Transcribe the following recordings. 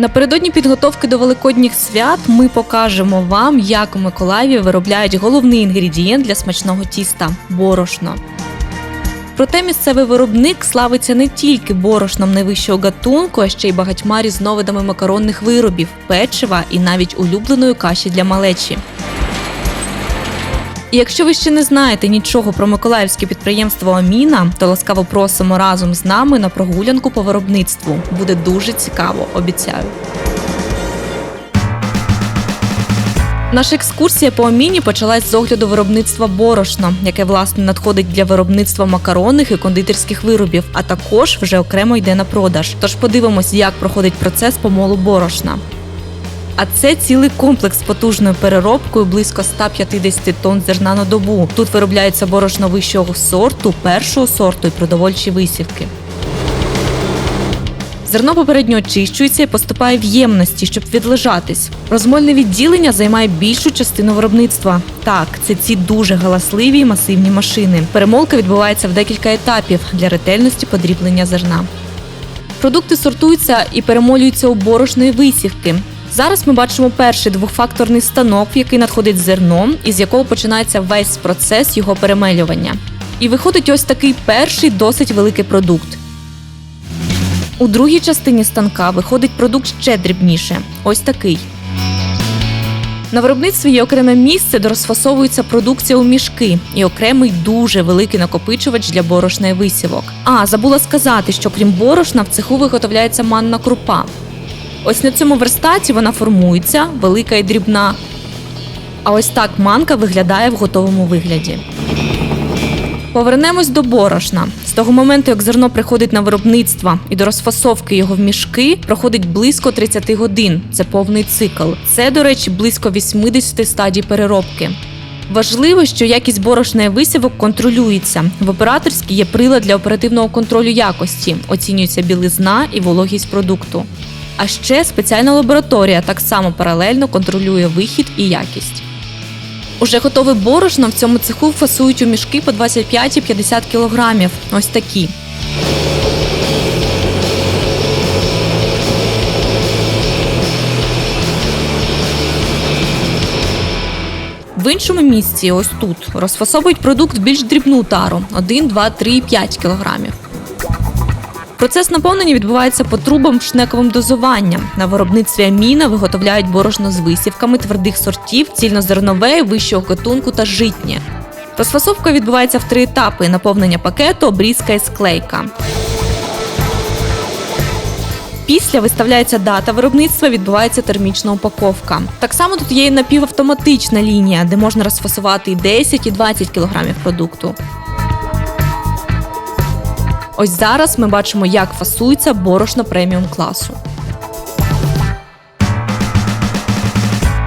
Напередодні підготовки до великодніх свят ми покажемо вам, як у Миколаєві виробляють головний інгредієнт для смачного тіста борошно. Проте місцевий виробник славиться не тільки борошном найвищого гатунку, а ще й багатьма різновидами макаронних виробів, печива і навіть улюбленої каші для малечі. І якщо ви ще не знаєте нічого про миколаївське підприємство Аміна, то ласкаво просимо разом з нами на прогулянку по виробництву. Буде дуже цікаво, обіцяю. Наша екскурсія по Аміні почалась з огляду виробництва борошна, яке власне надходить для виробництва макаронних і кондитерських виробів, а також вже окремо йде на продаж. Тож подивимось, як проходить процес помолу борошна. А це цілий комплекс з потужною переробкою близько 150 тонн зерна на добу. Тут виробляється борошно вищого сорту, першого сорту і продовольчі висівки. Зерно попередньо очищується і поступає в ємності, щоб відлежатись. Розмольне відділення займає більшу частину виробництва. Так, це ці дуже галасливі і масивні машини. Перемолка відбувається в декілька етапів для ретельності подріблення зерна. Продукти сортуються і перемолюються у борошної висівки. Зараз ми бачимо перший двохфакторний станок, який надходить зерно, із якого починається весь процес його перемелювання. І виходить ось такий перший досить великий продукт. У другій частині станка виходить продукт ще дрібніше ось такий. На виробництві є окреме місце, де розфасовується продукція у мішки, і окремий дуже великий накопичувач для борошної висівок. А забула сказати, що крім борошна в цеху виготовляється манна крупа. Ось на цьому верстаті вона формується, велика і дрібна. А ось так манка виглядає в готовому вигляді. Повернемось до борошна. З того моменту, як зерно приходить на виробництво і до розфасовки його в мішки, проходить близько 30 годин. Це повний цикл. Це, до речі, близько 80 стадій переробки. Важливо, що якість борошної висівок контролюється. В операторській є прилад для оперативного контролю якості, оцінюється білизна і вологість продукту. А ще спеціальна лабораторія так само паралельно контролює вихід і якість. Уже готове борошно в цьому цеху фасують у мішки по 25-50 кілограмів. Ось такі. В іншому місці, ось тут, розфасовують продукт в більш дрібну тару 1, 2, 3 5 кілограмів. Процес наповнення відбувається по трубам шнековим дозуванням. На виробництві аміна виготовляють борошно з висівками твердих сортів, цільнозернове, вищого гатунку та житнє. Розфасовка відбувається в три етапи: наповнення пакету, обрізка і склейка. Після виставляється дата виробництва, відбувається термічна упаковка. Так само тут є і напівавтоматична лінія, де можна розфасувати і 10, і 20 кілограмів продукту. Ось зараз ми бачимо, як фасується борошно преміум класу.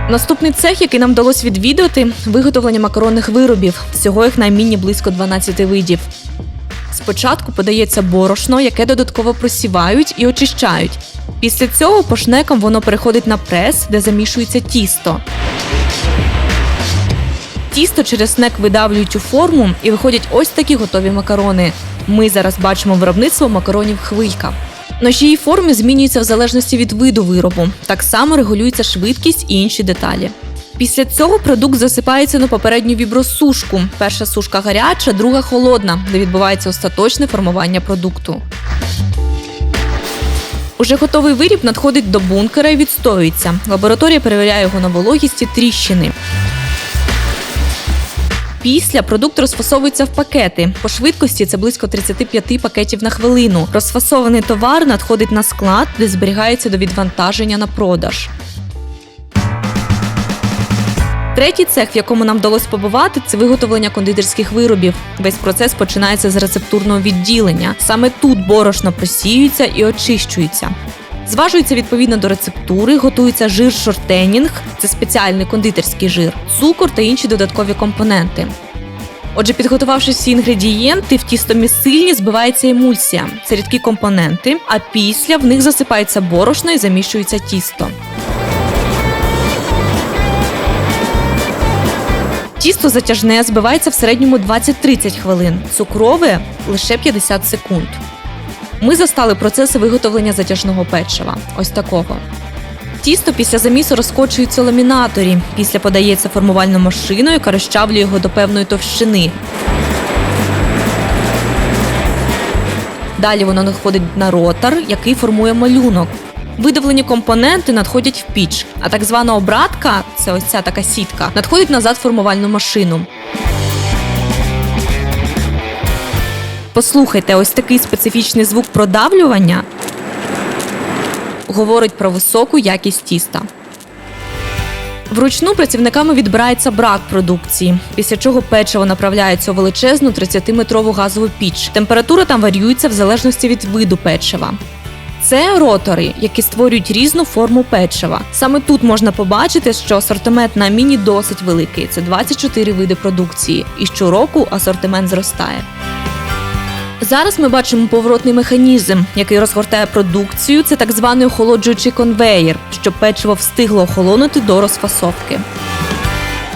Наступний цех, який нам вдалося відвідати, виготовлення макаронних виробів. Всього їх на міні близько 12 видів. Спочатку подається борошно, яке додатково просівають і очищають. Після цього по шнекам воно переходить на прес, де замішується тісто. Тісто через снек видавлюють у форму і виходять ось такі готові макарони. Ми зараз бачимо виробництво макаронів хвилька. Ножі і форми змінюються в залежності від виду виробу. Так само регулюється швидкість і інші деталі. Після цього продукт засипається на попередню вібросушку. Перша сушка гаряча, друга холодна, де відбувається остаточне формування продукту. Уже готовий виріб надходить до бункера і відстоюється. Лабораторія перевіряє його на вологість і тріщини. Після продукт розфасовується в пакети. По швидкості це близько 35 пакетів на хвилину. Розфасований товар надходить на склад, де зберігається до відвантаження на продаж. Третій цех, в якому нам вдалося побувати, це виготовлення кондитерських виробів. Весь процес починається з рецептурного відділення. Саме тут борошно просіюється і очищується. Зважується відповідно до рецептури, готується жир шортенінг, це спеціальний кондитерський жир, цукор та інші додаткові компоненти. Отже, підготувавши всі інгредієнти, в тістомісильні збивається емульсія. Це рідкі компоненти, а після в них засипається борошно і замішується тісто. Тісто затяжне збивається в середньому 20-30 хвилин, цукрове лише 50 секунд. Ми застали процеси виготовлення затяжного печива. Ось такого. Тісто після замісу розкочується ламінаторі. Після подається формувальну машину, яка розчавлює його до певної товщини. Далі воно надходить на ротор, який формує малюнок. Видавлені компоненти надходять в піч, а так звана обратка це ось ця така сітка, надходить назад в формувальну машину. Послухайте, ось такий специфічний звук продавлювання говорить про високу якість тіста. Вручну працівниками відбирається брак продукції, після чого печиво направляється у величезну 30-метрову газову піч. Температура там варіюється в залежності від виду печива. Це ротори, які створюють різну форму печива. Саме тут можна побачити, що асортимент на міні досить великий. Це 24 види продукції, і щороку асортимент зростає. Зараз ми бачимо поворотний механізм, який розгортає продукцію. Це так званий охолоджуючий конвеєр, щоб печиво встигло охолонути до розфасовки.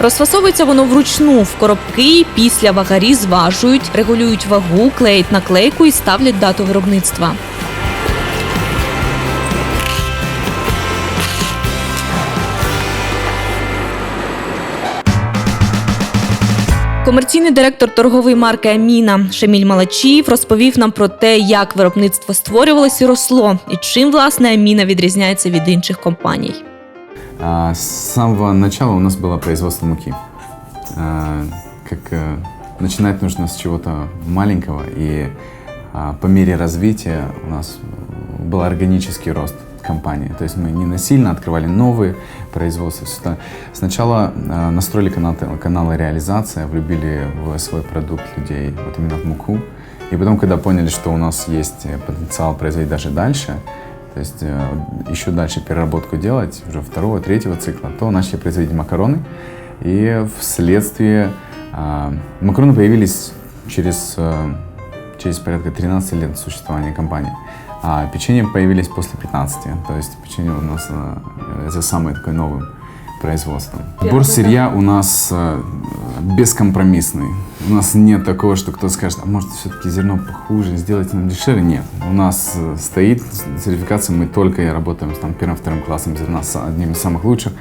Розфасовується воно вручну в коробки, після вагарі зважують, регулюють вагу, клеють наклейку і ставлять дату виробництва. Комерційний директор торгової марки Аміна Шаміль Малачіїв розповів нам про те, як виробництво створювалось і росло, і чим власне Аміна відрізняється від інших компаній. А, С самого начала у нас было производство муки. А, Как э, начинать нужно с чего-то маленького, и а, по мере развития у нас э, был органический рост Компании. То есть мы не насильно открывали новые производства. Сначала а, настроили канал, каналы реализация, влюбили в свой продукт людей, вот именно в муку. И потом, когда поняли, что у нас есть э, потенциал производить даже дальше, то есть э, еще дальше переработку делать, уже второго, третьего цикла, то начали производить макароны. И вследствие макароны появились через, э, через порядка 13 лет существования компании. А печенье появились после 15. То есть печенье у нас э, это самое такое новое производство. Сбор сырья у нас э, бескомпромиссный. У нас нет такого, что кто-то скажет, а может все-таки зерно похуже, сделайте нам дешевле. Нет. У нас э, стоит сертификация, мы только и работаем с там, первым-вторым классом зерна, с одним из самых лучших.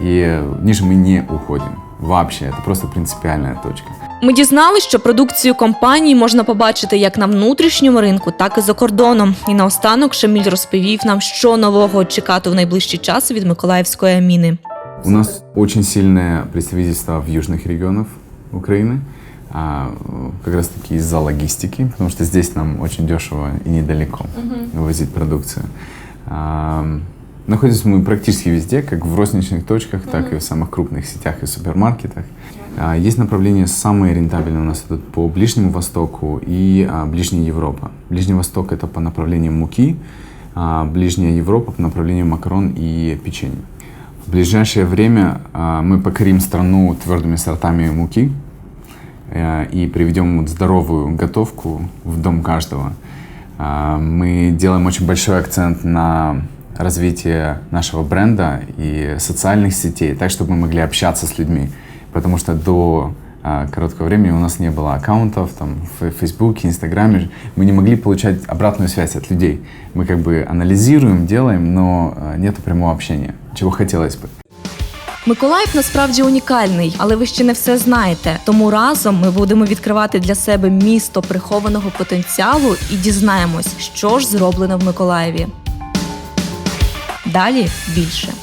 И э, ниже мы не уходим. Вообще, это просто принципиальная точка. Ми дізналися, що продукцію компанії можна побачити як на внутрішньому ринку, так і за кордоном. І наостанок Шаміль розповів нам, що нового чекати в найближчий час від Миколаївської аміни. У нас очень сильное представительство в южных регионах Украины, а, э, как раз таки из-за логистики, потому что здесь нам очень дешево и недалеко вывозить продукцию. Находимся мы практически везде, как в розничных точках, так и в самых крупных сетях и супермаркетах. А, Есть направления самые рентабельные у нас идут по Ближнему Востоку и а, Ближняя Европа. Ближний Восток это по направлению муки, а Ближняя Европа по направлению макарон и печенья. В ближайшее время а, мы покорим страну твердыми сортами муки э, и приведем вот здоровую готовку в дом каждого. А, Мы делаем очень большой акцент на развитие нашего бренда и социальных сетей, так, чтобы мы могли общаться с людьми. Потому что до а, короткого времени у нас не было аккаунтов там, в Фейсбуке, Инстаграме. Мы не могли получать обратную связь от людей. Мы как бы анализируем, делаем, но нет прямого общения, чего хотелось бы. Миколаїв насправді унікальний, але ви ще не все знаєте. Тому разом ми будемо відкривати для себе місто прихованого потенціалу і дізнаємось, що ж зроблено в Миколаєві. Далі більше.